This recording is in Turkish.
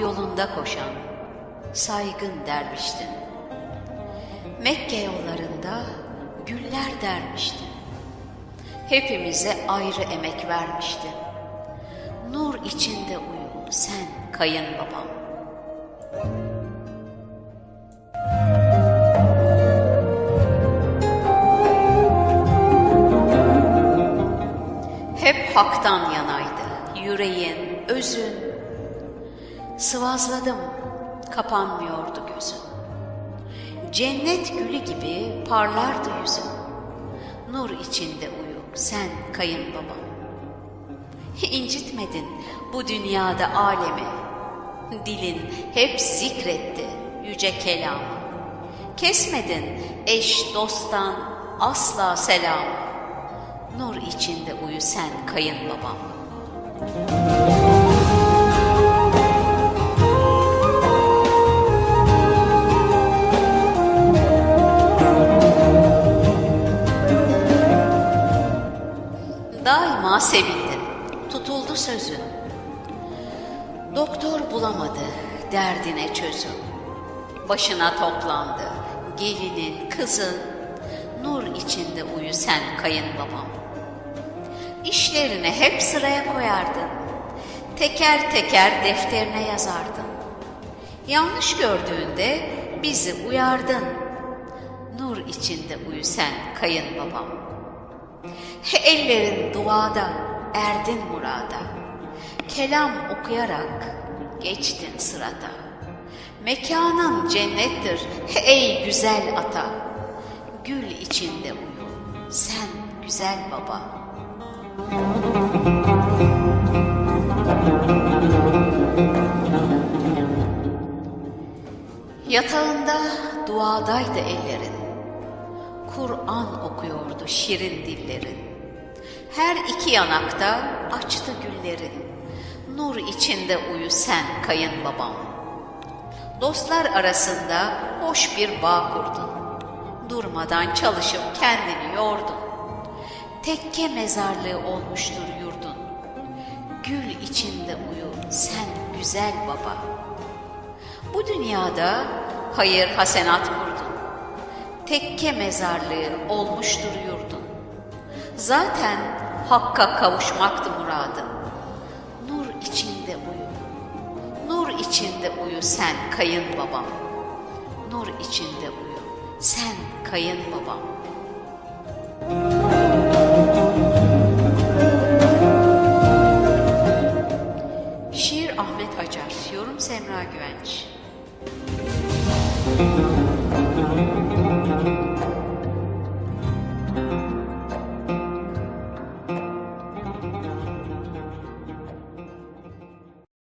yolunda koşan saygın derviştin. Mekke yollarında güller dermiştin. Hepimize ayrı emek vermiştin. Nur içinde uyu sen kayınbabam. Hep haktan yanaydı yüreğin, özün. Sıvazladım, kapanmıyordu gözün. Cennet gülü gibi parlardı yüzün. Nur içinde uyu sen kayınbabam. İncitmedin bu dünyada alemi. Dilin hep zikretti yüce kelamı. Kesmedin eş dosttan asla selam. Nur içinde uyu sen kayınbabam. Daima sevildin, tutuldu sözün. Doktor bulamadı derdine çözüm. Başına toplandı gelinin, kızın. Nur içinde uyu sen kayınbabam. İşlerini hep sıraya koyardın. Teker teker defterine yazardın. Yanlış gördüğünde bizi uyardın. Nur içinde uyu sen kayınbabam. Ellerin duada, erdin murada. Kelam okuyarak geçtin sırada. Mekanın cennettir ey güzel ata. Gül içinde uyu sen güzel baba. Yatağında duadaydı ellerin. Kur'an okuyordu şirin dillerin. Her iki yanakta açtı güllerin. Nur içinde uyu sen kayınbabam. Dostlar arasında hoş bir bağ kurdun. Durmadan çalışıp kendini yordun. Tekke mezarlığı olmuştur yurdun. Gül içinde uyu sen güzel baba. Bu dünyada hayır hasenat kurdun. Tekke mezarlığı olmuştur yurdun. Zaten hakka kavuşmaktı muradın. Nur içinde uyu. Nur içinde uyu sen kayınbabam. Nur içinde uyu sen kayınbabam. Şiir Ahmet Acar, yorum Semra Güvenç.